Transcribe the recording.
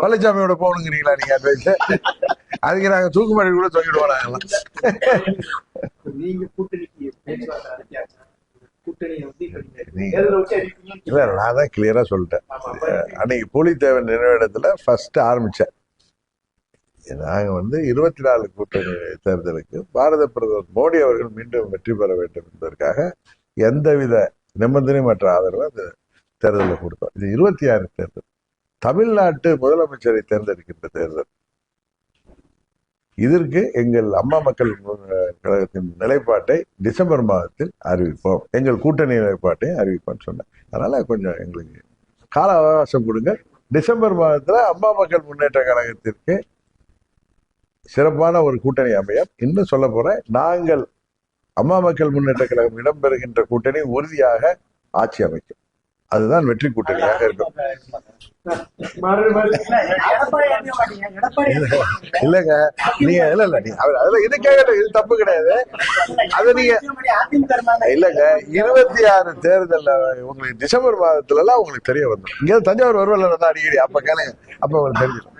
பழனிசாமியோட போகணுங்கிறீங்களா நீங்க அட்வைஸ் அதுக்கு நாங்க தூக்குமாடி கூட தொங்கிடுவோம் நாங்கெல்லாம் நீங்க இல்ல நான் தான் கிளியரா சொல்லிட்டேன். அன்னைக்கு பூலித்தேவன் நினைவிடத்துல ஃபர்ஸ்ட் ஆரம்பிச்சேன். நாங்க வந்து இருபத்தி நாலு கூட்டணி தேர்தலுக்கு பாரத பிரதமர் மோடி அவர்கள் மீண்டும் வெற்றி பெற வேண்டும் என்பதற்காக எந்தவித நிபந்தனையமற்ற ஆதரவு அந்த தேர்தலில் கொடுத்தோம். இது இருபத்தி ஆறு தேர்தல். தமிழ்நாட்டு முதலமைச்சரை தேர்ந்தெடுக்கின்ற தேர்தல். இதற்கு எங்கள் அம்மா மக்கள் கழகத்தின் நிலைப்பாட்டை டிசம்பர் மாதத்தில் அறிவிப்போம். எங்கள் கூட்டணி நிலைப்பாட்டை அறிவிப்போம்னு சொன்னேன். அதனால கொஞ்சம் எங்களுக்கு கால அவகாசம் கொடுங்க டிசம்பர் மாதத்துல அம்மா மக்கள் முன்னேற்ற கழகத்திற்கு சிறப்பான ஒரு கூட்டணி அமையம் இன்னும் சொல்ல போறேன். நாங்கள் அம்மா மக்கள் முன்னேற்ற கழகம் இடம்பெறுகின்ற கூட்டணி உறுதியாக ஆட்சி அமைக்கும். அதுதான் வெற்றி கூட்டணியாக இருக்கும். இல்லைங்க நீங்க இல்ல இல்ல நீங்க அதுல இது கேட்கட்டும் இது தப்பு கிடையாது. அது நீங்க. இல்லங்க இருபத்தி ஆறு தேர்தல்ல உங்களுக்கு டிசம்பர் மாதத்துல எல்லாம் உங்களுக்கு தெரிய வந்துடும் இங்க தஞ்சாவூர் வருவல இருந்தா அடிக்கடி. அப்ப கேளுங்க அப்ப உங்களுக்கு தெரிஞ்சிடும்.